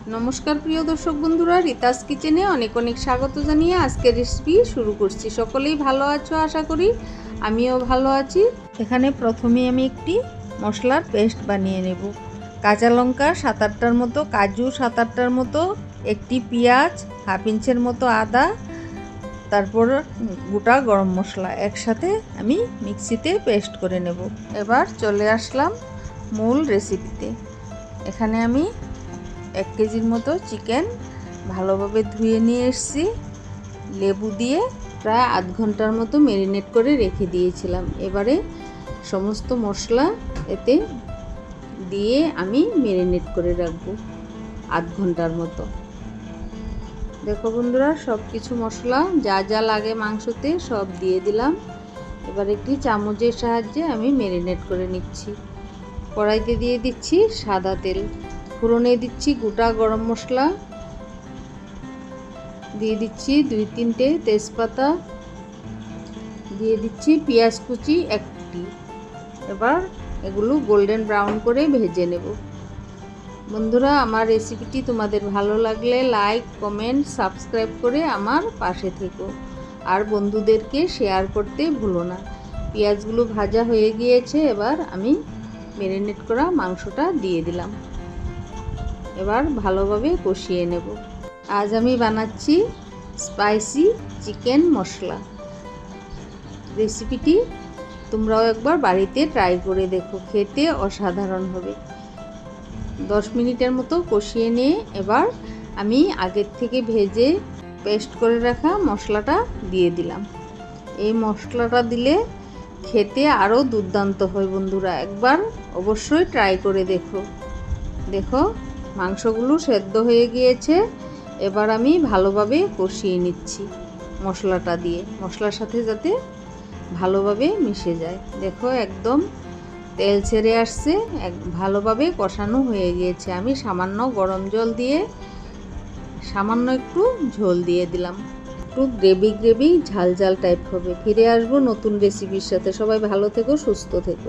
নমস্কার, প্রিয় দর্শক বন্ধুরা। রিতাস কিচেনে অনেক অনেক স্বাগত জানিয়ে আজকের রেসিপি শুরু করছি। সকলেই ভালো আছো আশা করি? আমিও ভালো আছি। এখানে প্রথমে আমি একটি মশলার পেস্ট বানিয়ে নেব। কাঁচা লঙ্কা সাত আটটার মতো, কাজু সাত আটটার মতো, একটি পেঁয়াজ, হাফ ইঞ্চের মতো আদা, তারপর গোটা গরম মশলা একসাথে আমি মিক্সিতে পেস্ট করে নেব। এবার চলে আসলাম মূল রেসিপিতে এখানে আমি এক কেজির মতো চিকেন ভালোভাবে ধুয়ে নিয়ে এসেছি। লেবু দিয়ে প্রায় আধ ঘণ্টার মতো ম্যারিনেট করে রেখে দিয়েছিলাম। এবারে সমস্ত মশলা এতে দিয়ে আমি ম্যারিনেট করে রাখব আধ ঘণ্টার মতো। দেখো বন্ধুরা সব কিছু মশলা যা যা লাগে মাংসতে সব দিয়ে দিলাম। এবার একটি চামচের সাহায্যে আমি ম্যারিনেট করে নিচ্ছি। কড়াইতে দিয়ে দিচ্ছি সাদা তেল। ফোড়নে দিচ্ছি গোটা গরম মশলা। দিয়ে দিচ্ছি দুই তিনটে তেজপাতা। দিয়ে দিচ্ছি পেঁয়াজ কুচি একটি। এবার এগুলো গোল্ডেন ব্রাউন করে ভেজে নেব। বন্ধুরা, আমার রেসিপিটি তোমাদের ভালো লাগলে লাইক, কমেন্ট, সাবস্ক্রাইব করে আমার পাশে থেকো। আর বন্ধুদেরকে শেয়ার করতে ভুলো না। পেঁয়াজগুলো ভাজা হয়ে গিয়েছে, এবার আমি ম্যারিনেট করা মাংসটা দিয়ে দিলাম। এবার ভালোভাবে কষিয়ে নেব। আজ আমি বানাচ্ছি স্পাইসি চিকেন মশলা। রেসিপিটি তোমরাও একবার বাড়িতে ট্রাই করে দেখো, খেতে অসাধারণ হবে। দশ মিনিটের মতো কষিয়ে নিয়ে এবার আমি আগের থেকে ভেজে পেস্ট করে রাখা মশলাটা দিয়ে দিলাম। এই মশলাটা দিলে খেতে আরও দুর্দান্ত হয় বন্ধুরা, একবার অবশ্যই ট্রাই করে দেখো। দেখো মাংসগুলো সেদ্ধ হয়ে গিয়েছে। এবার আমি ভালোভাবে কষিয়ে নিচ্ছি মশলাটা দিয়ে। মশলার সাথে যাতে ভালোভাবে মিশে যায়। দেখো একদম তেল ছেড়ে আসছে, এক ভালোভাবে কষানো হয়ে গিয়েছে। আমি সামান্য গরম জল দিয়ে সামান্য একটু ঝোল দিয়ে দিলাম। একটু গ্রেভি গ্রেভি ঝাল ঝাল টাইপ হবে। ফিরে আসব নতুন রেসিপির সাথে। সবাই ভালো থেকো, সুস্থ থেকো।